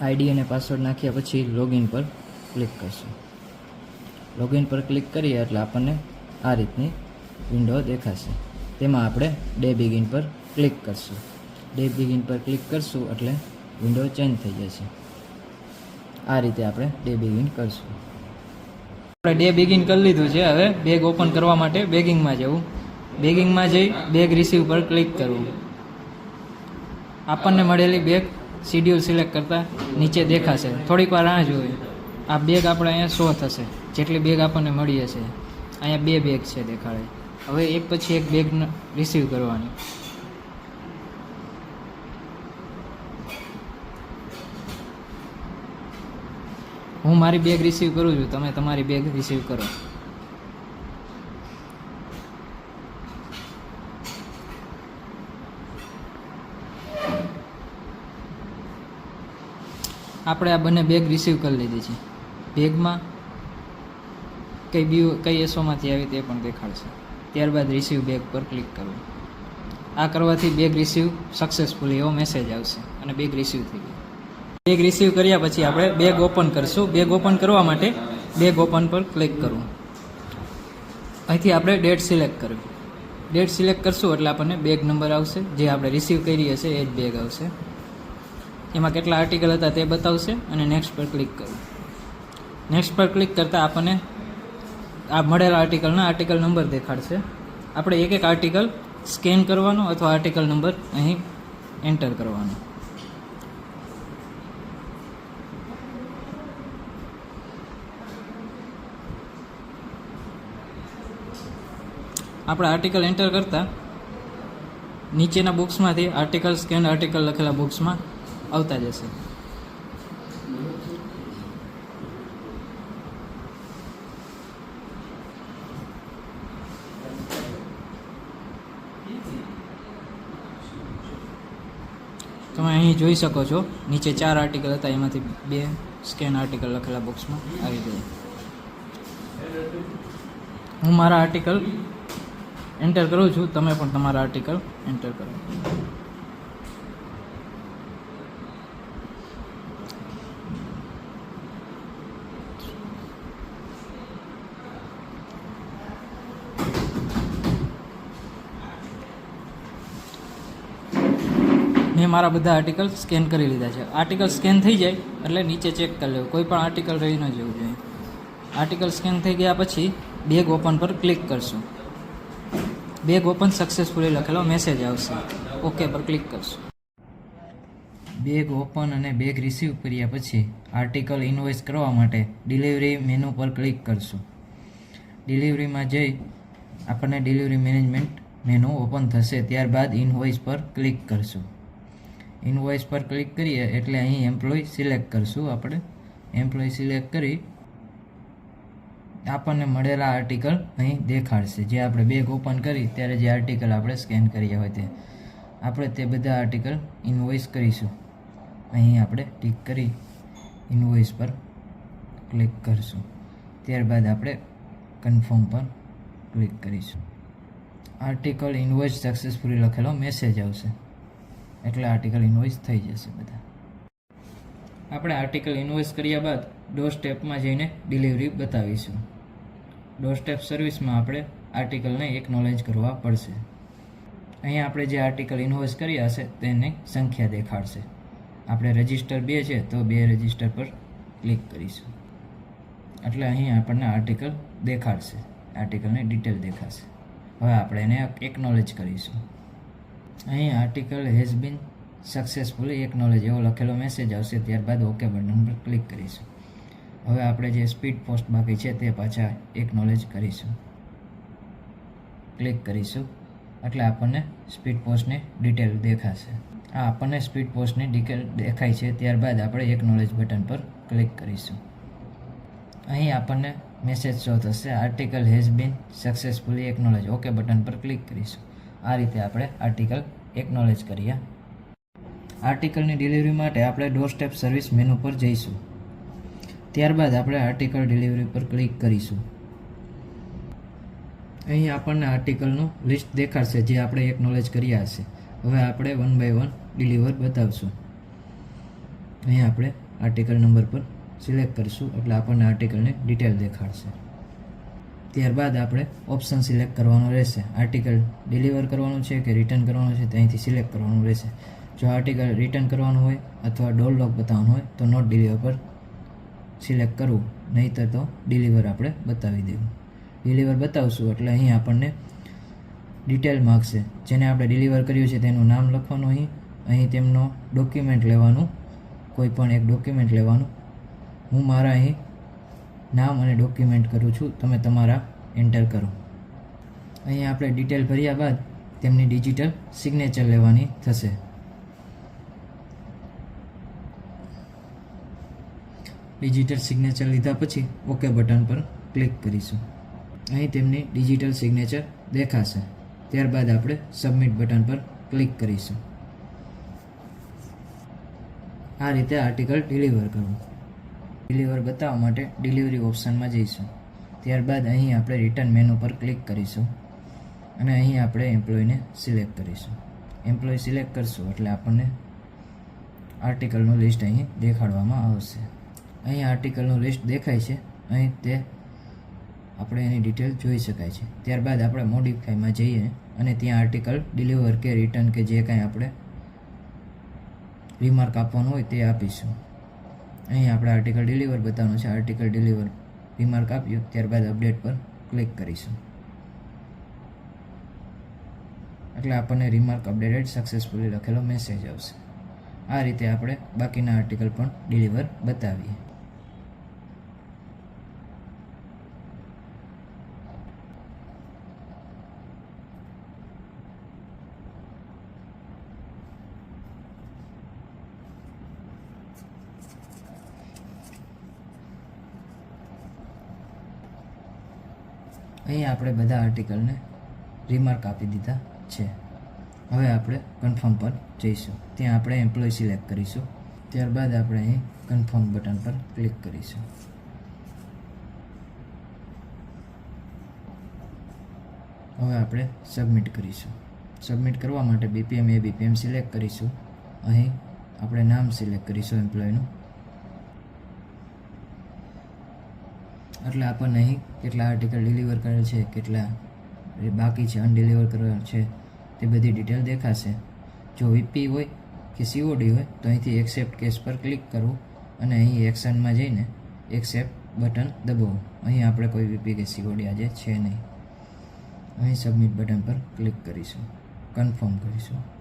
ID અને password નાખ્યા પછી લોગિન પર ક્લિક કરશું. લોગિન પર ક્લિક કરીએ એટલે આપણને આ રીતની વિન્ડો દેખાશે. તેમાં આપણે ડે બિગિન પર ક્લિક કરશું. ડે બિગિન પર ક્લિક કરશું એટલે વિન્ડો ચેન્જ થઈ જશે. આ રીતે આપણે ડે બિગિન કરશું. આપણે ડે બિગિન કરી લીધું છે. હવે બેગ ઓપન કરવા માટે બેગિંગમાં જવું. બેગિંગમાં જઈ બેગ રિસીવ પર ક્લિક કરવું. આપણને મળેલી બેગ શિડ્યુલ સિલેક્ટ કરતાં નીચે દેખાશે. થોડીક વાર રાહ જોવી આ બેગ આપણે અહીંયા શો થશે. જેટલી બેગ આપણને મળી હશે. અહીંયા બે બેગ છે દેખાડે. હવે એક પછી એક બેગ રિસીવ કરવાની. હું મારી બેગ રિસીવ કરું છું. તમે તમારી બેગ રિસીવ કરો. આપણે આ બંને બેગ રિસીવ કરી લીધી છે. બેગમાં કઈ બી કઈ એસોમાંથી આવી તે પણ દેખાડશે. ત્યારબાદ રિસીવ બેગ પર ક્લિક કરવું આ કરવાથી બેગ રિસીવ સક્સેસફુલી એવો મેસેજ આવશે અને બેગ રિસીવ થઈ ગયો. બેગ રિસીવ કર્યા પછી આપણે બેગ ઓપન કરીશું. બેગ ઓપન કરવા માટે બેગ ઓપન પર ક્લિક કરવું અહીંથી આપણે ડેટ સિલેક્ટ કરવી ડેટ સિલેક્ટ કરશું એટલે આપણને બેગ નંબર આવશે. જે આપણે રિસીવ કરી હશે એ જ બેગ આવશે. એમાં કેટલા આર્ટિકલ હતા તે બતાવશે અને નેક્સ્ટ પર ક્લિક કરવું નેક્સ્ટ પર ક્લિક કરતાં આપણને આ મળેલા આર્ટિકલના આર્ટિકલ નંબર દેખાડશે. આપણે એક એક આર્ટિકલ સ્કેન કરવાનો અથવા આર્ટિકલ નંબર અહીં એન્ટર કરવાનો. આપણે આર્ટિકલ એન્ટર કરતાં નીચેના બુક્સમાંથી આર્ટિકલ સ્કેન આર્ટિકલ લખેલા બુક્સમાં આવતા જશે. તમે અહીં જોઈ શકો છો, નીચે ચાર આર્ટિકલ હતા, એમાંથી બે સ્કેન આર્ટિકલ લખેલા બોક્સમાં આવી ગયા. હું મારા આર્ટિકલ એન્ટર કરું છું, તમે પણ તમારા આર્ટિકલ એન્ટર કરો. મેં મારા બધા આર્ટિકલ સ્કેન કરી લીધા છે. આર્ટિકલ સ્કેન થઈ જાય એટલે નીચે ચેક કરી લેવું. કોઈ પણ આર્ટિકલ રહી ન જવું જોઈએ. આર્ટિકલ સ્કેન થઈ ગયા પછી બેગ ઓપન પર ક્લિક કરશું. બેગ ઓપન સક્સેસફુલી લખેલો મેસેજ આવશે. ઓકે પર ક્લિક કરશું. બેગ ઓપન અને બેગ રિસીવ કર્યા પછી આર્ટિકલ ઇન્વોઇસ કરવા માટે ડિલિવરી મેનુ પર ક્લિક કરશું. ડિલિવરીમાં જઈ આપણને ડિલિવરી મેનેજમેન્ટ મેનુ ઓપન થશે. ત્યારબાદ ઇનવોઇસ પર ક્લિક કરશું. ઇનવોઇસ પર ક્લિક કરીએ એટલે અહીં એમ્પ્લોય સિલેક્ટ કરશું આપણે. એમ્પ્લોય સિલેક્ટ કરી આપણને મળેલા આર્ટિકલ અહીં દેખાડશે. જે આપણે બેગ ઓપન કરી ત્યારે જે આર્ટિકલ આપણે સ્કેન કર્યા હોય તે. આપણે તે બધા આર્ટિકલ ઇનવોઇસ કરીશું. અહીં આપણે ટીક કરી ઇનવોઇસ પર ક્લિક કરશું. ત્યારબાદ આપણે કન્ફર્મ પર ક્લિક કરીશું. આર્ટિકલ ઇન્વોઇસ સક્સેસફુલી લખેલો મેસેજ આવશે. એટલે આર્ટિકલ ઇન્વોઇસ થઈ જશે બધા. આપણે આર્ટિકલ ઇન્વોઇસ કર્યા બાદ ડોર સ્ટેપમાં જઈને ડિલિવરી બતાવીશું. ડોર સ્ટેપ સર્વિસમાં આપણે આર્ટિકલને એકનોલેજ કરવા પડશે. અહીંયા આપણે જે આર્ટિકલ ઇન્વોઇસ કર્યા હશે તેની સંખ્યા દેખાડશે. આપણે રજિસ્ટર બે છે તો બે રજિસ્ટર પર ક્લિક કરીશું. એટલે અહીં આપણને આર્ટિકલ દેખાડશે. આર્ટિકલની ડિટેલ દેખાશે. હવે આપણે એને એકનોલેજ કરીશું. અહીં article has been successfully acknowledge એવો લખેલો મેસેજ આવશે ત્યારબાદ ઓકે બટન પર ક્લિક કરીશું. હવે આપણે જે સ્પીડ પોસ્ટ બાકી છે તે પાછા એકનોલેજ કરીશું. ક્લિક કરીશું. એટલે આપણને સ્પીડ પોસ્ટની ડિટેલ દેખાશે. આ આપણને સ્પીડ પોસ્ટની ડિટેલ દેખાય છે. ત્યારબાદ આપણે એકનોલેજ બટન પર ક્લિક કરીશું. અહીં આપણને મેસેજ શો થશે. Article has been successfully acknowledge okay button પર ક્લિક કરીશું. આ રીતે આપણે આર્ટિકલ એકનોલેજ કરીએ. આર્ટિકલની ડિલિવરી માટે આપણે ડોર સ્ટેપ સર્વિસ મેનુ પર જઈશું. ત્યારબાદ આપણે આર્ટિકલ ડિલિવરી પર ક્લિક કરીશું. અહીં આપણને આર્ટિકલનું લિસ્ટ દેખાડશે જે આપણે એકનોલેજ કર્યા હશે. હવે આપણે વન બાય વન ડિલિવર બતાવશું. અહીં આપણે આર્ટિકલ નંબર પર સિલેક્ટ કરીશું એટલે આપણને આર્ટિકલની ડિટેલ દેખાડશે. ત્યારબાદ આપણે ઓપ્શન સિલેક્ટ કરવાનો રહેશે. આર્ટિકલ ડિલિવર કરવાનું છે કે રિટર્ન કરવાનું છે ત્યાંથી સિલેક્ટ કરવાનું રહેશે. જો આર્ટિકલ રિટર્ન કરવાનું હોય અથવા ડોલ લોક બતાવવાનું હોય તો નોટ ડિલિવર પર સિલેક્ટ કરવું. નહીંતર તો ડિલિવર આપણે બતાવી દેવું. ડિલિવર બતાવશું એટલે અહીં આપણને ડિટેલ માગશે. જેને આપણે ડિલિવર કર્યું છે તેનું નામ લખવાનું અહીં. અહીં તેમનો ડોક્યુમેન્ટ લેવાનું. કોઈ પણ એક ડોક્યુમેન્ટ લેવાનું. હું મારા અહીં નામ અને ડોક્યુમેન્ટ કરું છું, તમે તમારા એન્ટર કરો. અહીં આપણે ડિટેલ ભર્યા બાદ તેમની ડિજિટલ સિગ્નેચર લેવાની થશે. ડિજિટલ સિગ્નેચર લીધા પછી ઓકે બટન પર ક્લિક કરીશું. અહીં તેમની ડિજિટલ સિગ્નેચર દેખાશે. ત્યારબાદ આપણે સબમિટ બટન પર ક્લિક કરીશું. આ રીતે આર્ટિકલ ડિલિવર કરવું. ડિલિવર બતાવવા માટે ડિલિવરી ઓપ્શનમાં જઈશું. ત્યારબાદ અહીં આપણે રિટર્ન મેનુ પર ક્લિક કરીશું અને અહીં આપણે એમ્પ્લોયને સિલેક્ટ કરીશું. એમ્પ્લોય સિલેક્ટ કરશું એટલે આપણને આર્ટિકલનું લિસ્ટ અહીં દેખાડવામાં આવશે. અહીં આર્ટિકલનું લિસ્ટ દેખાય છે. અહીં તે આપણે એની ડિટેલ જોઈ શકાય છે. ત્યારબાદ આપણે મોડિફાઈમાં જઈએ અને ત્યાં આર્ટિકલ ડિલિવર કે રિટર્ન કે જે કાંઈ આપણે રિમાર્ક આપવાનું હોય તે આપીશું. અહીં આપણે આર્ટિકલ ડિલિવર બતાવવાનું છે. આર્ટિકલ ડિલિવર રિમાર્ક આપ્યું, ત્યારબાદ અપડેટ પર ક્લિક કરીશું. એટલે આપણને રિમાર્ક અપડેટેડ સક્સેસફુલી લખેલો મેસેજ આવશે. આ રીતે આપણે બાકીના આર્ટિકલ પણ ડિલિવર બતાવીએ. અહીં આપણે બધા આર્ટિકલને રિમાર્ક આપી દીધા છે. હવે આપણે કન્ફર્મ પર જઈશું. ત્યાં આપણે એમ્પ્લોય સિલેક્ટ કરીશું. ત્યારબાદ આપણે અહીં કન્ફર્મ બટન પર ક્લિક કરીશું. હવે આપણે સબમિટ કરીશું. સબમિટ કરવા માટે બીપીએમ એ બીપીએમ સિલેક્ટ કરીશું. અહીં આપણે નામ સિલેક્ટ કરીશું એમ્પ્લોયનું એટલે આપણને અહીં કેટલા આર્ટિકલ ડિલિવર કરેલ છે, કેટલા બાકી છે અનડિલિવર કરેલ છે, તે બધી ડિટેલ દેખાશે. જો વીપી હોય કે સીઓડી હોય, તો અહીંથી એક્સેપ્ટ કેસ પર ક્લિક કરવું અને અહીં એક્શનમાં જઈને એક્સેપ્ટ બટન દબાવવું અહીં આપણે કોઈ વીપી કે સીઓડી આજે છે નહીં. અહીં સબમિટ બટન પર ક્લિક કરીશું. કન્ફર્મ કરીશું.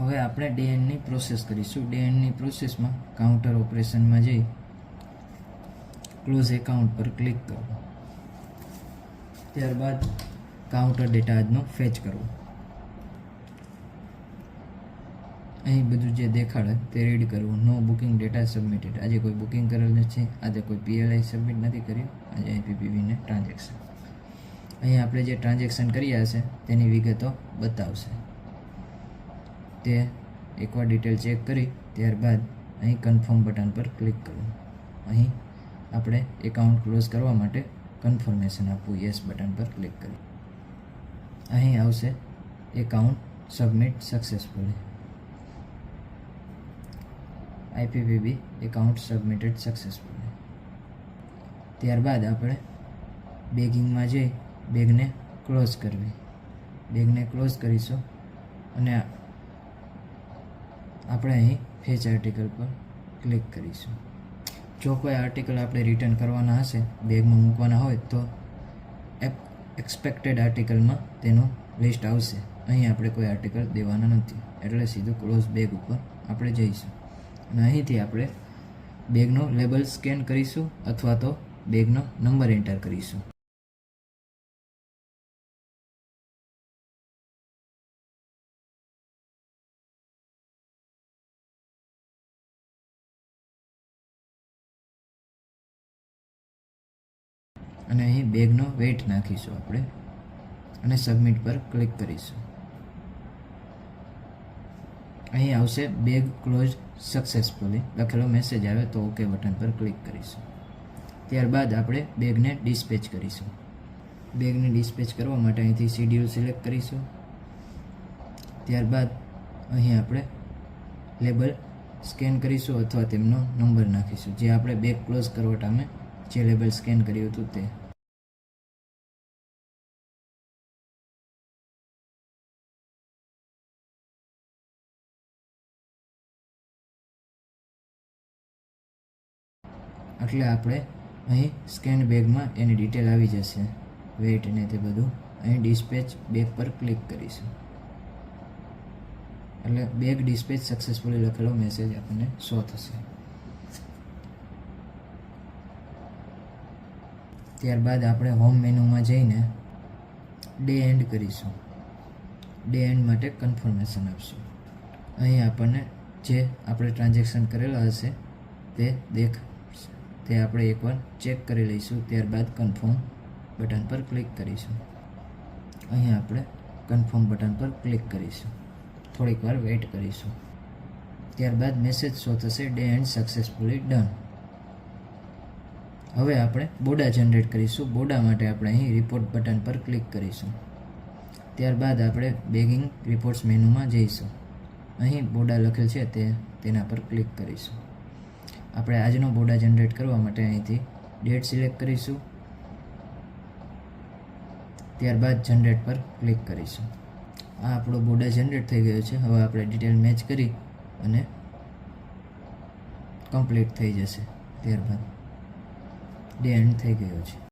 હવે આપણે ડીએનની પ્રોસેસ કરીશું. ડીએનની પ્રોસેસમાં કાઉન્ટર ઓપરેશનમાં જઈ ક્લોઝ એકાઉન્ટ પર ક્લિક કરો ત્યારબાદ કાઉન્ટર ડેટા આજનો ફેચ કરવો. અહીં બધું જે દેખાડે તે રીડ કરવું. નો બુકિંગ ડેટા સબમિટેડ આજે કોઈ બુકિંગ કરેલ નથી. આજે કોઈ પીએલઆઈ સબમિટ નથી કર્યું. આજે આઈપીપીવીને ટ્રાન્ઝેક્શન અહીં આપણે જે ટ્રાન્ઝેક્શન કર્યા હશે તેની વિગતો બતાવશે. તે એકવાર ડિટેલ ચેક કરી, ત્યારબાદ અહીં કન્ફર્મ બટન પર ક્લિક કરવું અહીં આપણે એકાઉન્ટ ક્લોઝ કરવા માટે કન્ફર્મેશન આપવું યસ બટન પર ક્લિક કરી. અહીં આવશે account submit successfully IPPB account submitted successfully ત્યારબાદ આપણે બેગિંગમાં જઈ બેગને ક્લોઝ કરવી. બેગને ક્લોઝ કરીશું અને આપણે અહીં ફેચ આર્ટિકલ પર ક્લિક કરીશું. જો કોઈ આર્ટિકલ આપણે રિટર્ન કરવાના હશે બેગમાં મૂકવાના હોય, તો એક્સપેક્ટેડ આર્ટિકલમાં તેનું લિસ્ટ આવશે. અહીં આપણે કોઈ આર્ટિકલ દેવાના નથી. એટલે સીધું ક્લોઝ બેગ ઉપર આપણે જઈશું. અને અહીંથી આપણે બેગનો લેબલ સ્કેન કરીશું, અથવા તો બેગનો નંબર એન્ટર કરીશું. અને અહીં બેગનો વેઇટ નાખીશું આપણે. અને સબમિટ પર ક્લિક કરીશું. અહીં આવશે બેગ ક્લોઝ સક્સેસફુલી. લખેલો મેસેજ આવે તો ઓકે બટન પર ક્લિક કરીશું. ત્યારબાદ આપણે બેગને ડિસ્પેચ કરીશું. બેગને ડિસ્પેચ કરવા માટે અહીંથી શિડ્યુલ સિલેક્ટ કરીશું. ત્યારબાદ અહીં આપણે લેબલ સ્કેન કરીશું અથવા તેમનો નંબર નાખીશું. જે આપણે બેગ ક્લોઝ કરવા ટામે જે લેબલ સ્કેન કર્યું હતું તે. એટલે આપણે અહીં સ્કેન બેગમાં એની ડિટેલ આવી જશે. વેઇટ ને તે બધું અહીં ડિસ્પેચ બેગ પર ક્લિક કરીશું. એટલે બેગ ડિસ્પેચ સક્સેસફુલી લખેલો મેસેજ આપણને શો થશે. ત્યારબાદ આપણે હોમ મેનુમાં જઈને ડે એન્ડ કરીશું. ડે એન્ડ માટે કન્ફર્મેશન આપશું. અહીં આપણને જે આપણે ટ્રાન્ઝેક્શન કરેલા હશે તે દેખ તે આપણે એકવાર ચેક કરી લઈશું, ત્યારબાદ કન્ફર્મ બટન પર ક્લિક કરીશું. અહીં આપણે કન્ફર્મ બટન પર ક્લિક કરીશું. થોડીક વાર વેઇટ કરીશું. ત્યારબાદ મેસેજ શો થશે ડે એન્ડ સક્સેસફુલી ડન હવે આપણે બોડા જનરેટ કરીશું. બોડા માટે આપણે અહીં રિપોર્ટ બટન પર ક્લિક કરીશું. ત્યારબાદ આપણે બેગિંગ રિપોર્ટ્સ મેનુમાં જઈશું. અહીં બોડા લખેલ છે તે, તેના પર ક્લિક કરીશું. આપણે આજનો બોડા જનરેટ કરવા માટે અહીંથી ડેટ સિલેક્ટ કરીશું. ત્યારબાદ જનરેટ પર ક્લિક કરીશું. આ આપણો બોડા જનરેટ થઈ ગયો છે. હવે આપણે ડિટેલ મેચ કરી અને કમ્પ્લીટ થઈ જશે. ત્યારબાદ ડે એન્ડ થઈ ગયો છે.